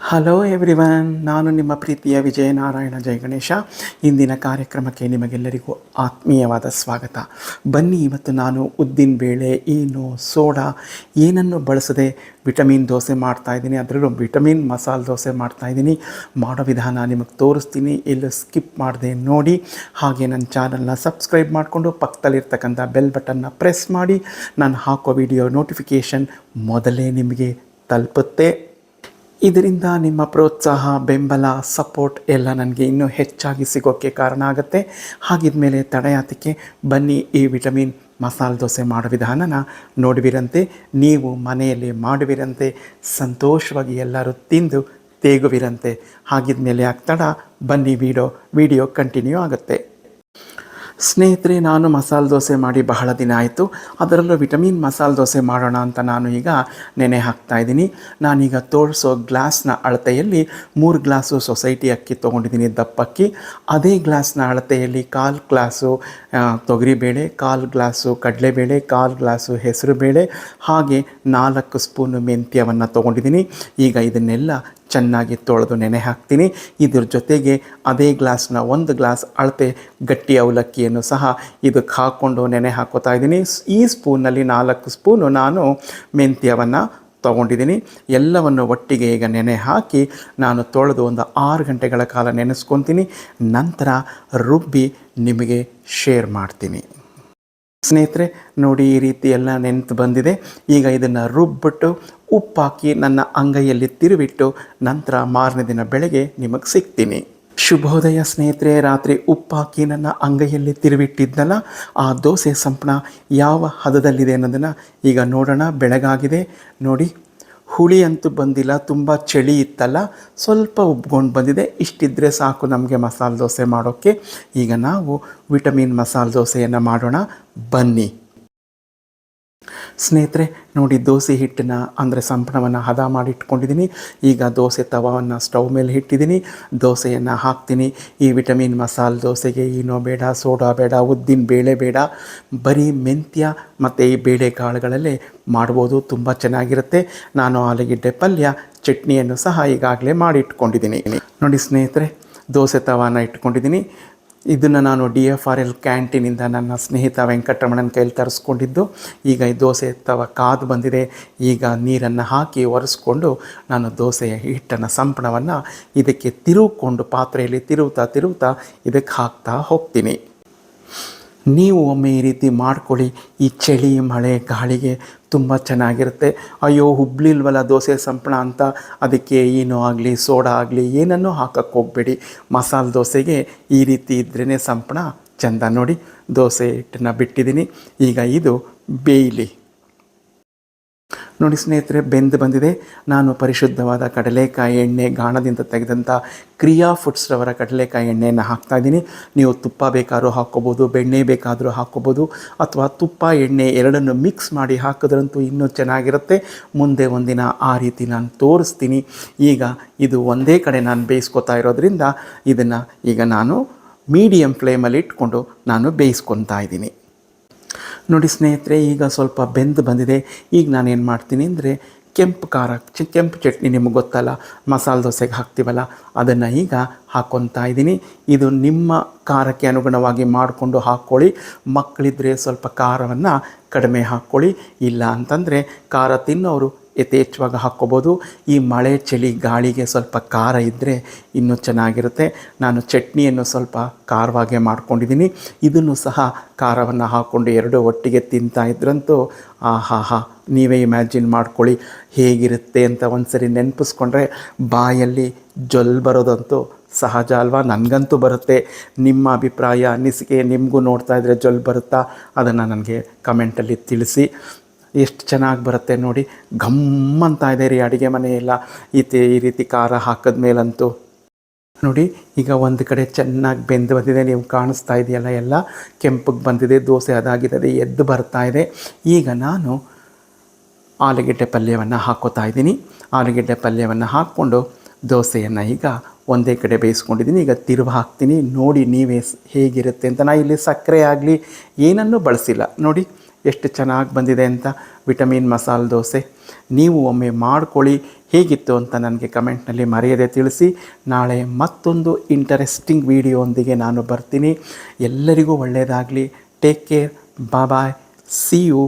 Hello everyone ನಾನು ನಿಮ್ಮ ಪ್ರೀತಿಯ ವಿಜಯನಾರಾಯಣ ಜಯಗಣೇಶ. ಇಂದಿನ ಕಾರ್ಯಕ್ರಮಕ್ಕೆ ನಿಮಗೆಲ್ಲರಿಗೂ ಆತ್ಮೀಯವಾದ ಸ್ವಾಗತ. ಬನ್ನಿ, ಇವತ್ತು ನಾನು ಉದ್ದಿನ ಬೇಳೆ, ಏನು, ಸೋಡಾ, ಏನನ್ನು ಬಳಸದೆ ವಿಟಮಿನ್ ದೋಸೆ ಮಾಡ್ತಾ ಇದ್ದೀನಿ. ಅದರಲ್ಲೂ ವಿಟಮಿನ್ ಮಸಾಲೆ ದೋಸೆ ಮಾಡ್ತಾ ಇದ್ದೀನಿ. ಮಾಡೋ ವಿಧಾನ ನಿಮಗೆ ತೋರಿಸ್ತೀನಿ. ಎಲ್ಲೂ ಸ್ಕಿಪ್ ಮಾಡದೆ ನೋಡಿ. ಹಾಗೆ ನನ್ನ ಚಾನಲ್ನ ಸಬ್ಸ್ಕ್ರೈಬ್ ಮಾಡಿಕೊಂಡು ಪಕ್ಕದಲ್ಲಿರ್ತಕ್ಕಂಥ ಬೆಲ್ ಬಟನ್ನ ಪ್ರೆಸ್ ಮಾಡಿ. ನಾನು ಹಾಕೋ ವಿಡಿಯೋ ನೋಟಿಫಿಕೇಷನ್ ಮೊದಲೇ ನಿಮಗೆ ತಲುಪುತ್ತೆ. ಇದರಿಂದ ನಿಮ್ಮ ಪ್ರೋತ್ಸಾಹ, ಬೆಂಬಲ ಸಪೋರ್ಟ್ ಎಲ್ಲ ನನಗೆ ಇನ್ನೂ ಹೆಚ್ಚಾಗಿ ಸಿಗೋಕ್ಕೆ ಕಾರಣ ಆಗುತ್ತೆ. ಹಾಗಿದ್ಮೇಲೆ ತಡೆಯಾತಕ್ಕೆ ಬನ್ನಿ ಈ ವಿಟಮಿನ್ ಮಸಾಲೆ ದೋಸೆ ಮಾಡೋ ವಿಧಾನನ ನೋಡುವಿರಂತೆ, ನೀವು ಮನೆಯಲ್ಲಿ ಮಾಡುವಿರಂತೆ, ಸಂತೋಷವಾಗಿ ಎಲ್ಲರೂ ತಿಂದು ತೇಗುವಿರಂತೆ. ಹಾಗಿದ್ಮೇಲೆ ಆಗ್ತಡ ಬನ್ನಿ ವಿಡಿಯೋ ವಿಡಿಯೋ ಕಂಟಿನ್ಯೂ ಆಗುತ್ತೆ. ಸ್ನೇಹಿತರೆ, ನಾನು ಮಸಾಲೆ ದೋಸೆ ಮಾಡಿ ಬಹಳ ದಿನ ಆಯಿತು. ಅದರಲ್ಲೂ ವಿಟಮಿನ್ ಮಸಾಲೆ ದೋಸೆ ಮಾಡೋಣ ಅಂತ ನಾನು ಈಗ ನೆನೆ ಹಾಕ್ತಾ ಇದ್ದೀನಿ. ನಾನೀಗ ತೋರಿಸೋ ಗ್ಲಾಸ್ನ ಅಳತೆಯಲ್ಲಿ ಮೂರು ಗ್ಲಾಸು ಸೊಸೈಟಿ ಅಕ್ಕಿ ತೊಗೊಂಡಿದ್ದೀನಿ ದಪ್ಪಕ್ಕಿ. ಅದೇ ಗ್ಲಾಸ್ನ ಅಳತೆಯಲ್ಲಿ ಕಾಲು ಗ್ಲಾಸು ತೊಗರಿಬೇಳೆ, ಕಾಲು ಗ್ಲಾಸು ಕಡಲೆಬೇಳೆ, ಕಾಲು ಗ್ಲಾಸು ಹೆಸರುಬೇಳೆ, ಹಾಗೆ ನಾಲ್ಕು ಸ್ಪೂನು ಮೆಂತ್ಯವನ್ನು ತೊಗೊಂಡಿದ್ದೀನಿ. ಈಗ ಇದನ್ನೆಲ್ಲ ಚೆನ್ನಾಗಿ ತೊಳೆದು ನೆನೆ ಹಾಕ್ತೀನಿ. ಇದ್ರ ಜೊತೆಗೆ ಅದೇ ಗ್ಲಾಸ್ನ ಒಂದು ಗ್ಲಾಸ್ ಅಳತೆ ಗಟ್ಟಿ ಅವಲಕ್ಕಿಯನ್ನು ಸಹ ಇದಕ್ಕೆ ಹಾಕ್ಕೊಂಡು ನೆನೆ ಹಾಕೋತಾ ಇದ್ದೀನಿ. ಈ ಸ್ಪೂನಲ್ಲಿ ನಾಲ್ಕು ಸ್ಪೂನು ನಾನು ಮೆಂತ್ಯವನ್ನು ತೊಗೊಂಡಿದ್ದೀನಿ. ಎಲ್ಲವನ್ನು ಒಟ್ಟಿಗೆ ಈಗ ನೆನೆ ಹಾಕಿ ನಾನು ತೊಳೆದು ಒಂದು ಆರು ಗಂಟೆಗಳ ಕಾಲ ನೆನೆಸ್ಕೊತೀನಿ. ನಂತರ ರುಬ್ಬಿ ನಿಮಗೆ ಶೇರ್ ಮಾಡ್ತೀನಿ. ಸ್ನೇಹಿತರೆ, ನೋಡಿ ಈ ರೀತಿ ಎಲ್ಲ ನೆನ್ತು ಬಂದಿದೆ. ಈಗ ಇದನ್ನು ರುಬ್ಬಿಟ್ಟು ಉಪ್ಪಾಕಿ ನನ್ನ ಅಂಗೈಯಲ್ಲಿ ತಿರುವಿಟ್ಟು ನಂತರ ಮಾರನೇ ದಿನ ಬೆಳಗ್ಗೆ ನಿಮಗೆ ಸಿಗ್ತೀನಿ. ಶುಭೋದಯ ಸ್ನೇಹಿತರೆ, ರಾತ್ರಿ ಉಪ್ಪಾಕಿ ನನ್ನ ಅಂಗೈಯಲ್ಲಿ ತಿರುವಿಟ್ಟಿದ್ದಲ್ಲ ಆ ದೋಸೆ ಸಂಪಣ ಯಾವ ಹದದಲ್ಲಿದೆ ಅನ್ನೋದನ್ನು ಈಗ ನೋಡೋಣ. ಬೆಳಗಾಗಿದೆ. ನೋಡಿ ಹುಳಿ ಅಂತೂ ಬಂದಿಲ್ಲ, ತುಂಬ ಚಳಿ ಇತ್ತಲ್ಲ, ಸ್ವಲ್ಪ ಉಬ್ಕೊಂಡು ಬಂದಿದೆ. ಇಷ್ಟಿದ್ದರೆ ಸಾಕು ನಮಗೆ ಮಸಾಲೆ ದೋಸೆ ಮಾಡೋಕ್ಕೆ. ಈಗ ನಾವು ವಿಟಮಿನ್ ಮಸಾಲೆ ದೋಸೆಯನ್ನು ಮಾಡೋಣ. ಬನ್ನಿ. ಸ್ನೇಹಿತರೆ, ನೋಡಿ ದೋಸೆ ಹಿಟ್ಟನ್ನ ಅಂದರೆ ಸಂಪಣವನ್ನು ಹದ ಮಾಡಿ ಇಟ್ಕೊಂಡಿದ್ದೀನಿ. ಈಗ ದೋಸೆ ತವವನ್ನು ಸ್ಟವ್ ಮೇಲೆ ಇಟ್ಟಿದ್ದೀನಿ. ದೋಸೆಯನ್ನು ಹಾಕ್ತೀನಿ. ಈ ವಿಟಮಿನ್ ಮಸಾಲೆ ದೋಸೆಗೆ ಏನೋ ಬೇಡ, ಸೋಡಾ ಬೇಡ, ಉದ್ದಿನ ಬೇಳೆ ಬೇಡ. ಬರೀ ಮೆಂತ್ಯ ಮತ್ತು ಈ ಬೇಳೆಕಾಳುಗಳಲ್ಲೇ ಮಾಡ್ಬೋದು, ತುಂಬ ಚೆನ್ನಾಗಿರುತ್ತೆ. ನಾನು ಆಲೂಗೆಡ್ಡೆ ಪಲ್ಯ, ಚಟ್ನಿಯನ್ನು ಸಹ ಈಗಾಗಲೇ ಮಾಡಿ ಇಟ್ಕೊಂಡಿದ್ದೀನಿ. ನೋಡಿ ಸ್ನೇಹಿತರೆ, ದೋಸೆ ತವಾನ ಇಟ್ಕೊಂಡಿದ್ದೀನಿ. ಇದನ್ನು ನಾನು ಡಿ ಎಫ್ ಆರ್ ಎಲ್ ಕ್ಯಾಂಟೀನಿಂದ ನನ್ನ ಸ್ನೇಹಿತ ವೆಂಕಟರಮಣನ ಕೈಲಿ ತರಿಸ್ಕೊಂಡಿದ್ದು, ಈಗ ಈ ದೋಸೆ ತವ ಕಾದು ಬಂದಿದೆ. ಈಗ ನೀರನ್ನು ಹಾಕಿ ಒರೆಸ್ಕೊಂಡು ನಾನು ದೋಸೆಯ ಹಿಟ್ಟನ್ನು ಸಂಪಣವನ್ನು ಇದಕ್ಕೆ ತಿರುಗಿಕೊಂಡು ಪಾತ್ರೆಯಲ್ಲಿ ತಿರುವುತ್ತಾ ತಿರುವುತ್ತಾ ಇದಕ್ಕೆ ಹಾಕ್ತಾ ಹೋಗ್ತೀನಿ. ನೀವು ಒಮ್ಮೆ ಈ ರೀತಿ ಮಾಡ್ಕೊಳ್ಳಿ. ಈ ಚಳಿ, ಮಳೆ, ಗಾಳಿಗೆ ತುಂಬ ಚೆನ್ನಾಗಿರುತ್ತೆ. ಅಯ್ಯೋ, ಹುಬ್ಳಿಲ್ವಲ್ಲ ದೋಸೆ ಸಂಪಣ ಅಂತ? ಅದಕ್ಕೆ ಏನು ಆಗಲಿ, ಸೋಡಾ ಆಗಲಿ, ಏನನ್ನೂ ಹಾಕಕ್ಕೆ ಹೋಗಬೇಡಿ. ಮಸಾಲೆ ದೋಸೆಗೆ ಈ ರೀತಿ ಇದ್ರೇ ಸಂಪಣ ಚೆಂದ ನೋಡಿ. ದೋಸೆ ಹಿಟ್ಟನ್ನು ಬಿಟ್ಟಿದ್ದೀನಿ. ಈಗ ಇದು ಬೇಯಲಿ. ನೋಡಿ ಸ್ನೇಹಿತರೆ, ಬೆಂದು ಬಂದಿದೆ. ನಾನು ಪರಿಶುದ್ಧವಾದ ಕಡಲೆಕಾಯಿ ಎಣ್ಣೆ ಗಾಣದಿಂದ ತೆಗೆದಂಥ ಕ್ರಿಯಾ ಫುಡ್ಸ್ರವರ ಕಡಲೆಕಾಯಿ ಎಣ್ಣೆಯನ್ನು ಹಾಕ್ತಾ ಇದ್ದೀನಿ. ನೀವು ತುಪ್ಪ ಬೇಕಾದರೂ ಹಾಕ್ಕೋಬೋದು, ಬೆಣ್ಣೆ ಬೇಕಾದರೂ ಹಾಕ್ಕೋಬೋದು, ಅಥವಾ ತುಪ್ಪ, ಎಣ್ಣೆ ಎರಡನ್ನು ಮಿಕ್ಸ್ ಮಾಡಿ ಹಾಕಿದ್ರಂತೂ ಇನ್ನೂ ಚೆನ್ನಾಗಿರುತ್ತೆ. ಮುಂದೆ ಒಂದಿನ ಆ ರೀತಿ ನಾನು ತೋರಿಸ್ತೀನಿ. ಈಗ ಇದು ಒಂದೇ ಕಡೆ ನಾನು ಬೇಯಿಸ್ಕೊತಾ ಇರೋದ್ರಿಂದ ಇದನ್ನು ಈಗ ನಾನು ಮೀಡಿಯಮ್ ಫ್ಲೇಮಲ್ಲಿ ಇಟ್ಕೊಂಡು ನಾನು ಬೇಯಿಸ್ಕೊತಾ ಇದ್ದೀನಿ. ನೋಡಿ ಸ್ನೇಹಿತರೆ, ಈಗ ಸ್ವಲ್ಪ ಬೆಂದು ಬಂದಿದೆ. ಈಗ ನಾನೇನು ಮಾಡ್ತೀನಿ ಅಂದರೆ, ಕೆಂಪು ಖಾರ ಕೆಂಪು ಚಟ್ನಿ ನಿಮಗೆ ಗೊತ್ತಲ್ಲ, ಮಸಾಲೆ ದೋಸೆಗೆ ಹಾಕ್ತೀವಲ್ಲ, ಅದನ್ನು ಈಗ ಹಾಕ್ಕೊತಾ ಇದ್ದೀನಿ. ಇದು ನಿಮ್ಮ ಖಾರಕ್ಕೆ ಅನುಗುಣವಾಗಿ ಮಾಡಿಕೊಂಡು ಹಾಕ್ಕೊಳ್ಳಿ ಮಕ್ಕಳಿದ್ರೆ ಸ್ವಲ್ಪ ಖಾರವನ್ನು ಕಡಿಮೆ ಹಾಕ್ಕೊಳ್ಳಿ ಇಲ್ಲ ಅಂತಂದರೆ, ಖಾರ ತಿನ್ನೋರು ಯಥೇಚ್ಛವಾಗಿ ಹಾಕ್ಕೋಬೋದು. ಈ ಮಳೆ, ಚಳಿ, ಗಾಳಿಗೆ ಸ್ವಲ್ಪ ಖಾರ ಇದ್ದರೆ ಇನ್ನೂ ಚೆನ್ನಾಗಿರುತ್ತೆ. ನಾನು ಚಟ್ನಿಯನ್ನು ಸ್ವಲ್ಪ ಖಾರವಾಗೆ ಮಾಡ್ಕೊಂಡಿದ್ದೀನಿ. ಇದನ್ನು ಸಹ ಖಾರವನ್ನು ಹಾಕ್ಕೊಂಡು ಎರಡು ಒಟ್ಟಿಗೆ ತಿಂತಾ ಇದ್ರಂತೂ ಆಹಾ ಹಾ, ನೀವೇ ಇಮ್ಯಾಜಿನ್ ಮಾಡ್ಕೊಳ್ಳಿ ಹೇಗಿರುತ್ತೆ ಅಂತ ಒಂದ್ಸರಿ ನೆನಪಿಸ್ಕೊಂಡ್ರೆ ಬಾಯಲ್ಲಿ ಜೊಲ್ ಬರೋದಂತೂ ಸಹಜ ಅಲ್ವಾ? ನನಗಂತೂ ಬರುತ್ತೆ. ನಿಮ್ಮ ಅಭಿಪ್ರಾಯ ಅನಿಸಿಕೆ ನಿಮಗೂ ನೋಡ್ತಾ ಇದ್ದರೆ ಜೊಲ್ ಬರುತ್ತಾ? ಅದನ್ನು ನನಗೆ ಕಮೆಂಟಲ್ಲಿ ತಿಳಿಸಿ. ಎಷ್ಟು ಚೆನ್ನಾಗಿ ಬರುತ್ತೆ ನೋಡಿ. ಘಮ್ ಅಂತ ಇದೆ ರೀ ಅಡುಗೆ ಮನೆಯೆಲ್ಲ ಈತಿ ಈ ರೀತಿ ಖಾರ ಹಾಕಿದ ಮೇಲಂತೂ. ನೋಡಿ, ಈಗ ಒಂದು ಕಡೆ ಚೆನ್ನಾಗಿ ಬೆಂದು ಬಂದಿದೆ. ನೀವು ಕಾಣಿಸ್ತಾ ಇದೆಯಲ್ಲ ಎಲ್ಲ. ಕೆಂಪಗೆ ಬಂದಿದೆ, ದೋಸೆ ಅದಾಗಿದೆ ಎದ್ದು ಬರ್ತಾ ಇದೆ. ಈಗ ನಾನು ಆಲೂಗೆಡ್ಡೆ ಪಲ್ಯವನ್ನು ಹಾಕೋತಾ ಇದ್ದೀನಿ. ಆಲೂಗೆಡ್ಡೆ ಪಲ್ಯವನ್ನು ಹಾಕ್ಕೊಂಡು ದೋಸೆಯನ್ನು ಈಗ ಒಂದೇ ಕಡೆ ಬೇಯಿಸ್ಕೊಂಡಿದ್ದೀನಿ. ಈಗ ತಿರುವು ಹಾಕ್ತೀನಿ. ನೋಡಿ, ನೀವೇ ಹೇಗಿರುತ್ತೆ ಅಂತ. ನಾ ಇಲ್ಲಿ ಸಕ್ಕರೆ ಆಗಲಿ, ಏನನ್ನೂ ಬಳಸಿಲ್ಲ. ನೋಡಿ ಎಷ್ಟು ಚೆನ್ನಾಗಿ ಬಂದಿದೆ ಅಂತ ವಿಟಮಿನ್ ಮಸಾಲೆ ದೋಸೆ. ನೀವು ಒಮ್ಮೆ ಮಾಡ್ಕೊಳ್ಳಿ, ಹೇಗಿತ್ತು ಅಂತ ನನಗೆ ಕಮೆಂಟ್ನಲ್ಲಿ ಮರೆಯದೆ ತಿಳಿಸಿ. ನಾಳೆ ಮತ್ತೊಂದು ಇಂಟರೆಸ್ಟಿಂಗ್ ವಿಡಿಯೋಂದಿಗೆ ನಾನು ಬರ್ತೀನಿ. ಎಲ್ಲರಿಗೂ ಒಳ್ಳೆಯದಾಗಲಿ. Take care bye see you